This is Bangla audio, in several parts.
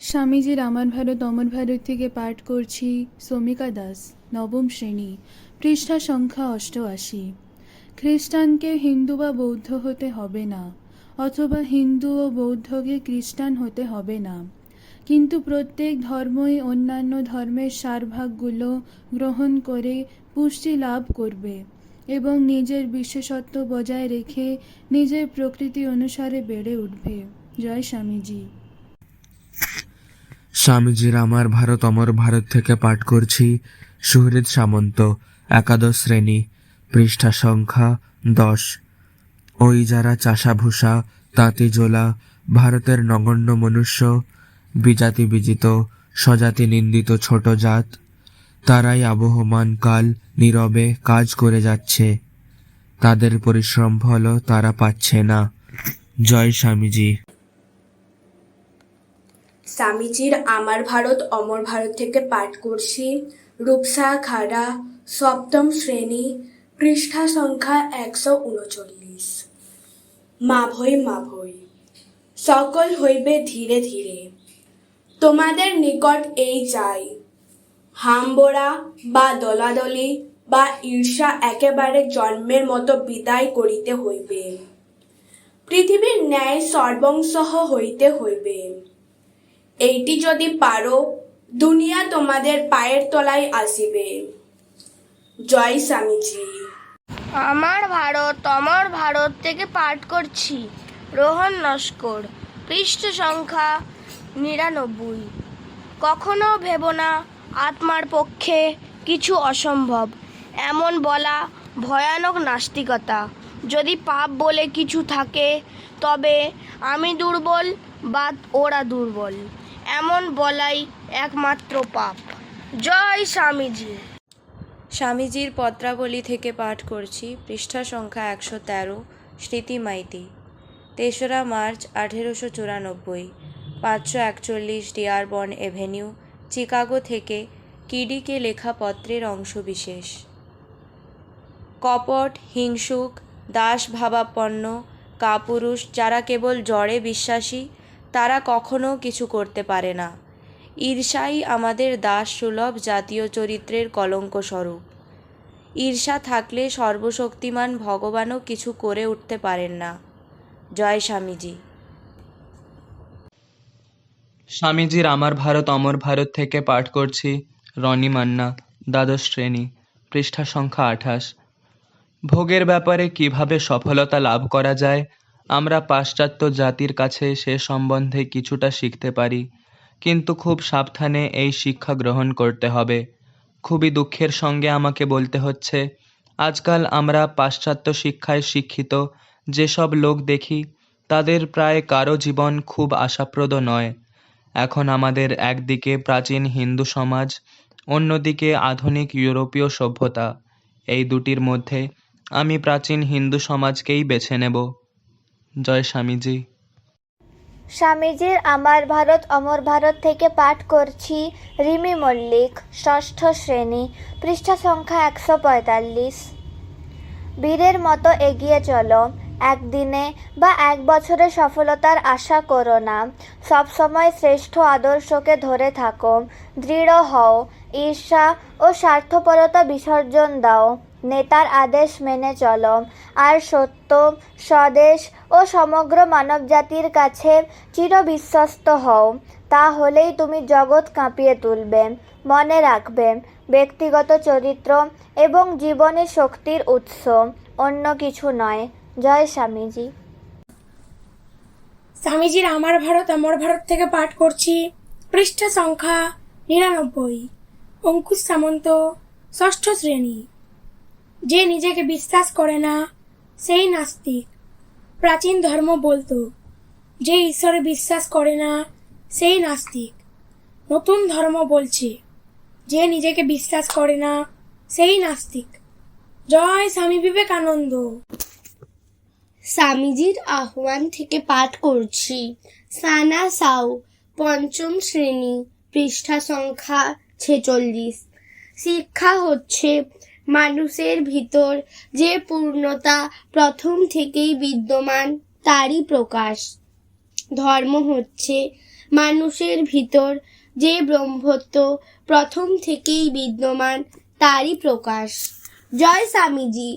স্বামীজির আমার ভারত, অমর ভারত থেকে পাঠ করছি শ্রমিকা দাস, নবম শ্রেণি, পৃষ্ঠা সংখ্যা অষ্টআশি। খ্রিস্টানকে হিন্দু বা বৌদ্ধ হতে হবে না, অথবা হিন্দু ও বৌদ্ধকে খ্রিস্টান হতে হবে না। কিন্তু প্রত্যেক ধর্মই অন্যান্য ধর্মের সারভাগগুলো গ্রহণ করে পুষ্টি লাভ করবে এবং নিজের বিশেষত্ব বজায় রেখে নিজের প্রকৃতি অনুসারে বেড়ে উঠবে। জয় স্বামীজি। স্বামীজির আমার ভারত, অমর ভারত থেকে পাঠ করছি। সুহৃদ সামন্ত, একাদশ শ্রেণি, পৃষ্ঠা সংখ্যা দশ। ওই যারা চাষাভূষা, তাঁতি জোলা, ভারতের নগণ্য মনুষ্য, বিজাতি বিজিত, স্বজাতি নিন্দিত ছোট জাত, তারাই আবহমান কাল নীরবে কাজ করে যাচ্ছে। তাদের পরিশ্রম ফল তারা পাচ্ছে না। জয় স্বামীজি। স্বামীজির আমার ভারত, অমর ভারত থেকে পাঠ করছি। রূপসা, খাড়া, সপ্তম শ্রেণি, পৃষ্ঠা সংখ্যা একশো উনচল্লিশ। মাভৈ মাভৈ সকল হইবে ধীরে ধীরে। তোমাদের নিকট এই চাই হাম্বরা বা দলাদলি বা ঈর্ষা একেবারে জন্মের মতো বিদায় করিতে হইবে। পৃথিবীর ন্যায় সর্বংসহ হইতে হইবে। এইটি যদি পারো, দুনিয়া তোমাদের পায়ের তলায় আসিবে। জয় স্বামীজি। আমার ভারত, অমর ভারত থেকে পাঠ করছি। রোহন নস্কর পৃষ্ঠ সংখ্যা নিরানব্বই। কখনো ভেব না, আত্মার পক্ষে কিছু অসম্ভব। এমন বলা ভয়ানক নাস্তিকতা। যদি পাপ বলে কিছু থাকে, তবে আমি দুর্বল বা ওরা দুর্বল। এমন বলাই একমাত্র পাপ। জয় স্বামীজি। স্বামীজির পত্রাবলী থেকে পাঠ করছি, পৃষ্ঠা সংখ্যা একশো তেরো, স্মৃতি মাইতি। তেসরা মার্চ আঠেরোশো চুরানব্বই, পাঁচশো একচল্লিশ ডিয়ারবর্ন এভিনিউ, চিকাগো থেকে কিডিকে লেখা পত্রের অংশবিশেষ। কপট, হিংসুক, দাস ভাবাপন্ন, কাপুরুষ যারা কেবল জড়ে বিশ্বাসী তারা কখনো কিছু করতে পারে না। ঈর্ষাই আমাদের দাস সুলভ জাতীয় চরিত্রের কলঙ্ক স্বরূপ। ঈর্ষা থাকলে সর্বশক্তিমান ভগবানও কিছু করে উঠতে পারেন না। জয় স্বামীজি। স্বামীজির আমার ভারত অমর ভারত থেকে পাঠ করছি রনি মান্না, দ্বাদশ শ্রেণি, পৃষ্ঠা সংখ্যা আঠাশ। ভোগের ব্যাপারে কীভাবে সফলতা লাভ করা যায় আমরা পাশ্চাত্য জাতির কাছে সে সম্বন্ধে কিছুটা শিখতে পারি। কিন্তু খুব সাবধানে এই শিক্ষা গ্রহণ করতে হবে। খুবই দুঃখের সঙ্গে আমাকে বলতে হচ্ছে, আজকাল আমরা পাশ্চাত্য শিক্ষায় শিক্ষিত, যেসব লোক দেখি, তাদের প্রায় কারও জীবন খুব আশাপ্রদ নয়। এখন আমাদের একদিকে প্রাচীন হিন্দু সমাজ, অন্যদিকে আধুনিক ইউরোপীয় সভ্যতা। এই দুটির মধ্যে আমি প্রাচীন হিন্দু সমাজকেই বেছে নেব। জয় স্বামীজি। স্বামীজির আমার ভারত, অমর ভারত থেকে পাঠ করছি রিমি মল্লিক, ষষ্ঠ শ্রেণি, পৃষ্ঠা সংখ্যা একশো পঁয়তাল্লিশ। বীরের মতো এগিয়ে চলো, একদিনে বা এক বছরে সফলতার আশা করো না। সবসময় শ্রেষ্ঠ আদর্শকে ধরে থাকো, দৃঢ় হও, ঈর্ষা ও স্বার্থপরতা বিসর্জন দাও। নেতার আদেশ মেনে চলো আর সত্য, স্বদেশ ও সমগ্র মানবজাতির কাছে চিরবিশ্বস্ত হও। তাহলেই তুমি জগৎ কাঁপিয়ে তুলবে, মনে রাখবে। ব্যক্তিগত চরিত্র এবং জীবনে শক্তির উৎস, অন্য কিছু নয়। জয় স্বামীজি। স্বামীজির আমার ভারত আমার ভারত থেকে পাঠ করছি। পৃষ্ঠা সংখ্যা নিরানব্বই। অঙ্কুশ সামন্ত, ষষ্ঠ শ্রেণি। যে নিজেকে বিশ্বাস করে না, সেই নাস্তিক। প্রাচীন ধর্ম বলতো, যে ঈশ্বরে বিশ্বাস করে না, সেই নাস্তিক। নতুন ধর্ম বলছে, যে নিজেকে বিশ্বাস করে না, সেই নাস্তিক। জয় স্বামী বিবেকানন্দ। স্বামীজির আহ্বান থেকে পাঠ করছি। সানা সাউ, পঞ্চম শ্রেণি, পৃষ্ঠা সংখ্যা ছেচল্লিশ। শিক্ষা হচ্ছে মানুষের ভিতর যে পূর্ণতা প্রথম থেকেই বিদ্যমান, তারই প্রকাশ। ধর্ম হচ্ছে মানুষের ভিতর যে ব্রহ্মত্ব প্রথম থেকেই বিদ্যমান, তারই প্রকাশ। জয় স্বামীজি।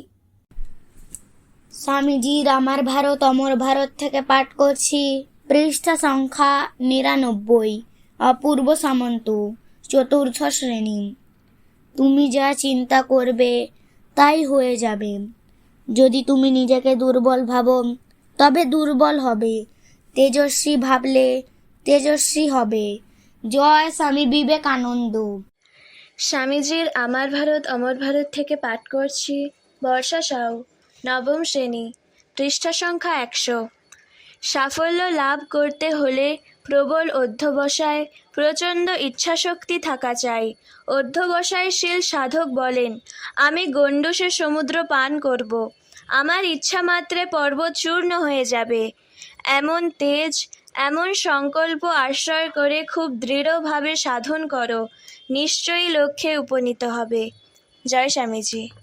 স্বামীজির আমার ভারত, অমর ভারত থেকে পাঠ করছি। পৃষ্ঠা সংখ্যা নিরানব্বই। অপূর্ব সামন্ত, চতুর্থ শ্রেণি। তুমি যা চিন্তা করবে, তাই হয়ে যাবে। যদি তুমি নিজেকে দুর্বল ভাবো, তবে দুর্বল হবে। তেজস্বী ভাবলে তেজস্বী হবে। জয় স্বামী বিবেকানন্দ। স্বামীজির আমার ভারত, অমর ভারত থেকে পাঠ করছি। বর্ষা সাউ, নবম শ্রেণি, পৃষ্ঠা সংখ্যা একশো। সাফল্য লাভ করতে হলে প্রবল অধ্যবসায়, প্রচণ্ড ইচ্ছাশক্তি থাকা চাই। অধ্যবসায়শীল সাধক বলেন, আমি গণ্ডুসে সমুদ্র পান করব। আমার ইচ্ছা মাত্রে পর্বত চূর্ণ হয়ে যাবে। এমন তেজ, এমন সংকল্প আশ্রয় করে খুব দৃঢ়ভাবে সাধন করো। নিশ্চয়ই লক্ষ্যে উপনীত হবে। জয় স্বামীজি।